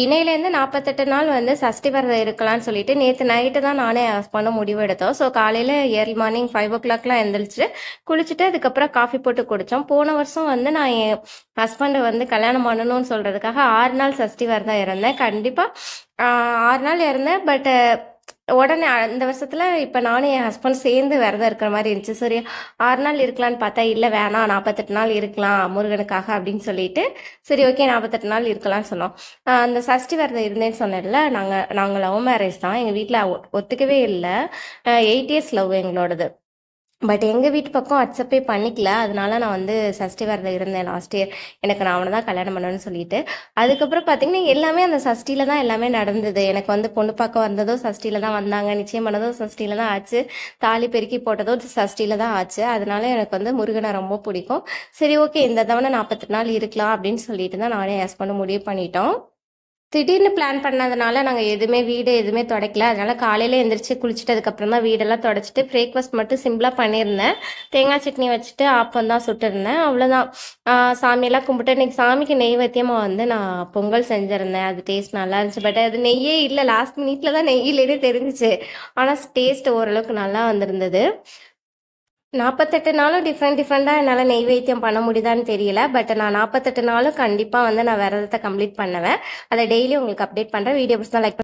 இணையிலேருந்து நாற்பத்தெட்டு நாள் வந்து சஷ்டி விரதம் இருக்கலாம்னு சொல்லிட்டு நேற்று நைட்டு தான் நானே பண்ண முடிவு எடுத்தோம். ஸோ காலையில் ஏர்லி மார்னிங் ஃபைவ் ஓ கிளாக்லாம் எழுந்திரிச்சு குளிச்சுட்டு அதுக்கப்புறம் காஃபி போட்டு குடித்தோம் போன வருஷம் வந்து நான் என் ஹஸ்பண்டை வந்து கல்யாணம் பண்ணணும்னு சொல்கிறதுக்காக ஆறு நாள் சஷ்டி விரதம் இருந்தேன். கண்டிப்பாக ஆறு நாள் இருந்தேன். பட் உடனே அந்த வருஷத்தில் இப்போ நானும் என் ஹஸ்பண்ட் சேர்ந்து விரதம் இருக்கிற மாதிரி இருந்துச்சு. சரி ஆறு நாள் இருக்கலான்னு பார்த்தா இல்லை வேணாம் நாற்பத்தெட்டு நாள் இருக்கலாம் முருகனுக்காக அப்படின்னு சொல்லிட்டு சரி ஓகே நாற்பத்தெட்டு நாள் இருக்கலாம்னு சொன்னோம். அந்த சஷ்டி விரதம் இருந்தேன்னு சொன்னேன்ல நாங்கள் நாங்கள் லவ் மேரேஜ் தான். எங்கள் வீட்டில் ஒத்துக்கவே இல்லை. எயிட் இயர்ஸ் லவ் எங்களோடது. பட் எங்கள் வீட்டு பக்கம் அக்செப்டே பண்ணிக்கல. அதனால நான் வந்து சஷ்டி விரதம் இருந்தேன் லாஸ்ட் இயர் எனக்கு நான் அவனை தான் கல்யாணம் பண்ணணும்னு சொல்லிட்டு. அதுக்கப்புறம் பார்த்தீங்கன்னா எல்லாமே அந்த சஷ்டியில் தான் எல்லாமே நடந்தது. எனக்கு வந்து பொண்ணு பார்க்க வந்ததோ சஷ்டியில் தான் வந்தாங்க. நிச்சயம் பண்ணதோ சஷ்டியில் தான் ஆச்சு. தாலி பெருக்கி போட்டதோ சஷ்டியில் தான் ஆச்சு. அதனால எனக்கு வந்து முருகனை ரொம்ப பிடிக்கும். சரி ஓகே இந்த தவணை நாற்பத்தெட்டு நாள் இருக்கலாம் அப்படின்னு சொல்லிட்டு தான் நானே ஹஸ்பண்ட் முடிவு பண்ணிட்டோம். திடீர்னு பிளான் பண்ணதுனால நாங்கள் எதுவுமே வீடு எதுவுமே துடைக்கல. அதனால காலையில் எந்திரிச்சு குளிச்சிட்டதுக்கப்புறம் தான் வீடெல்லாம் தொடச்சிட்டு பிரேக்ஃபாஸ்ட் மட்டும் சிம்பிளாக பண்ணியிருந்தேன். தேங்காய் சட்னி வச்சுட்டு ஆப்பம் தான் சுட்டிருந்தேன். அவ்வளோதான் சாமியெல்லாம் கும்பிட்டு இன்னைக்கு சாமிக்கு நெய்வேத்தியமாக வந்து நான் பொங்கல் செஞ்சுருந்தேன். அது டேஸ்ட் நல்லா இருந்துச்சு. பட் அது நெய்யே இல்லை. லாஸ்ட் மினிட்ல தான் நெய் இல்லைன்னே தெரிஞ்சிச்சு. ஆனால் டேஸ்ட் ஓரளவுக்கு நல்லா வந்திருந்தது. நாற்பத்தெட்டு நாளும் டிஃப்ரெண்ட் டிஃப்ரெண்ட்டாக என்னால் நெய்வேத்தியம் பண்ண முடியுதான்னு தெரியல. பட் நான் நாற்பத்தெட்டு நாளும் கண்டிப்பாக வந்து நான் விரதத்தை கம்ப்ளீட் பண்ணுவேன். அதை டெய்லி உங்களுக்கு அப்டேட் பண்ணுறேன் வீடியோ பிடிச்சா லைக்